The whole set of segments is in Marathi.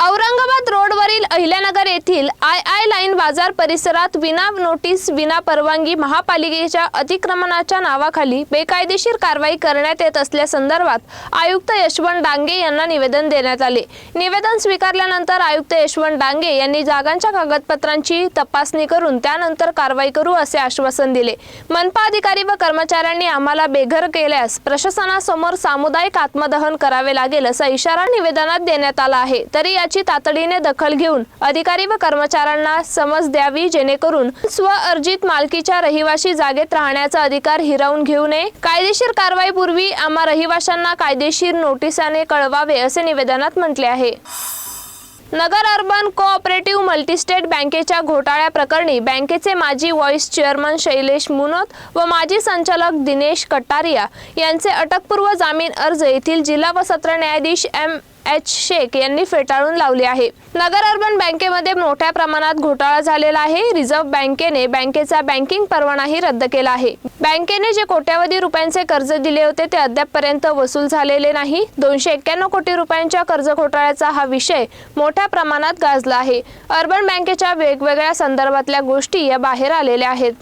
औरंगाबाद रोडवरील अहिल्यानगर येथील आय आय लाईन बाजार परिसरात विना नोटीस विना परवानगी महापालिकेच्या अतिक्रमणाच्या नावाखाली बेकायदेशीर कारवाई करण्यात येत असल्यासंदर्भात आयुक्त यशवंत डांगे यांना निवेदन देण्यात आले. निवेदन स्वीकारल्यानंतर आयुक्त यशवंत डांगे यांनी जागांच्या कागदपत्रांची तपासणी करून त्यानंतर कारवाई करू असे आश्वासन दिले. मनपा अधिकारी व कर्मचाऱ्यांनी आम्हाला बेघर केल्यास प्रशासनासमोर सामुदायिक आत्मदहन करावे लागेल असा इशारा निवेदनात देण्यात आला आहे. तरी याची तातडीने दखल घेऊन अधिकारी व कर्मचाऱ्यांना समज द्यावी जेणेकरून स्वअर्जित मालकीच्या रहिवाशी जागेत राहण्याचा अधिकार हिरावून घेऊ नये. कायदेशीर कारवाईपूर्वी आम्हा रहिवाशांना कायदेशीर नोटिसाने कळवावे असे निवेदनात म्हटले आहे. नगर अर्बन कोऑपरेटिव्ह मल्टीस्टेट बँकेच्या घोटाळ्या प्रकरणी बँकेचे माजी व्हॉइस चेअरमन शैलेश मुनोत व माजी संचालक दिनेश कटारिया यांचे अटकपूर्व जामीन अर्ज येथील जिल्हा व सत्र न्यायाधीश एम. एच. शेख यांनी फेटाळून लावले आहे. नगर अर्बन बँकेमध्ये मोठ्या प्रमाणात घोटाळा झालेला आहे. रिझर्व्ह बँकेने बँकेचा बँकिंग परवानाही रद्द केला आहे. बँकेने जे कोट्यावधी रुपयांचे कर्ज दिले होते ते अद्यापपर्यंत वसूल झालेले नाही. दोनशे एक्क्याण्णव कोटी रुपयांच्या कर्ज घोटाळ्याचा हा विषय मोठ्या प्रमाणात गाजला आहे. अर्बन बँकेच्या वेगवेगळ्या संदर्भातल्या गोष्टी या बाहेर आलेल्या आहेत.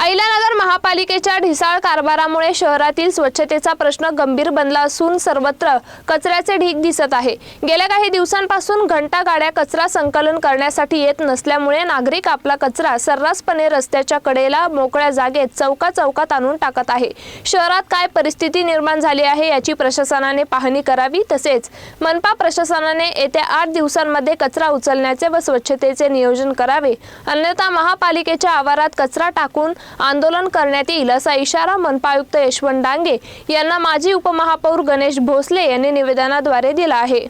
अहिल्यानगर महापालिकेच्या ढिसाळ कारभारामुळे शहरातील स्वच्छतेचा प्रश्न गंभीर बनला असून सर्वत्र कचऱ्याचे ढीग दिसत आहे. गेल्या काही दिवसांपासून घंटा गाड्या कचरा संकलन करण्यासाठी येत नसल्यामुळे नागरिक आपला कचरा सर्रासपणे रस्त्याच्या कडेला मोकळ्या जागेत चौका चौकात आणून टाकत आहे. शहरात काय परिस्थिती निर्माण झाली आहे याची प्रशासनाने पाहणी करावी तसेच मनपा प्रशासनाने येत्या आठ दिवसांमध्ये कचरा उचलण्याचे व स्वच्छतेचे नियोजन करावे. अन्यथा महापालिकेच्या आवारात कचरा टाकून आंदोलन करण्यात येईल असा इशारा मनपा आयुक्त यशवंत डांगे यांना माजी उपमहापौर गणेश भोसले यांनी निवेदनाद्वारे दिला आहे.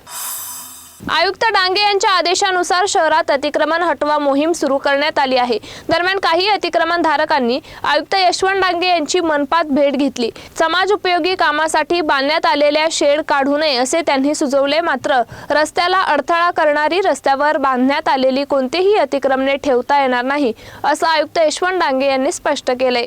आयुक्त डांगे यांच्या आदेशानुसार शहरात अतिक्रमण हटवा मोहीम सुरू करण्यात आली आहे. दरम्यान काही अतिक्रमण धारकांनी आयुक्त यशवंत डांगे यांची मनपात भेट घेतली. समाज उपयोगी कामासाठी बांधण्यात आलेल्या शेड काढू नये असे त्यांनी सुचवले. मात्र रस्त्याला अडथळा करणारी रस्त्यावर बांधण्यात आलेली कोणतीही अतिक्रमणे ठेवता येणार नाही असं आयुक्त यशवंत डांगे यांनी स्पष्ट केलंय.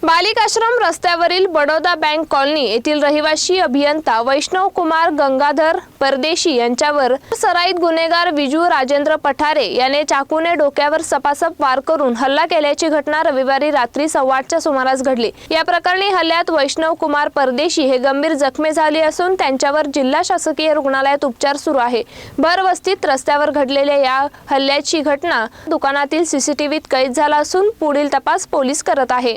बालिकाश्रम रस्त्यावरील बडोदा बँक कॉलनी येथील रहिवासी अभियंता वैष्णव कुमार गंगाधर परदेशी यांच्यावर सराईत गुन्हेगार विजू राजेंद्र पठारे याने चाकूने डोक्यावर सपासप वार करून हल्ला केल्याची घटना रविवारी रात्री सव्वाच्या सुमारास घडली. या प्रकरणी हल्ल्यात वैष्णव कुमार परदेशी हे गंभीर जखमी झाले असून त्यांच्यावर जिल्हा शासकीय रुग्णालयात उपचार सुरू आहे. भरवस्तीत रस्त्यावर घडलेल्या या हल्ल्याची घटना दुकानातील सीसीटीव्हीत कैद झाला असून पुढील तपास पोलीस करत आहे.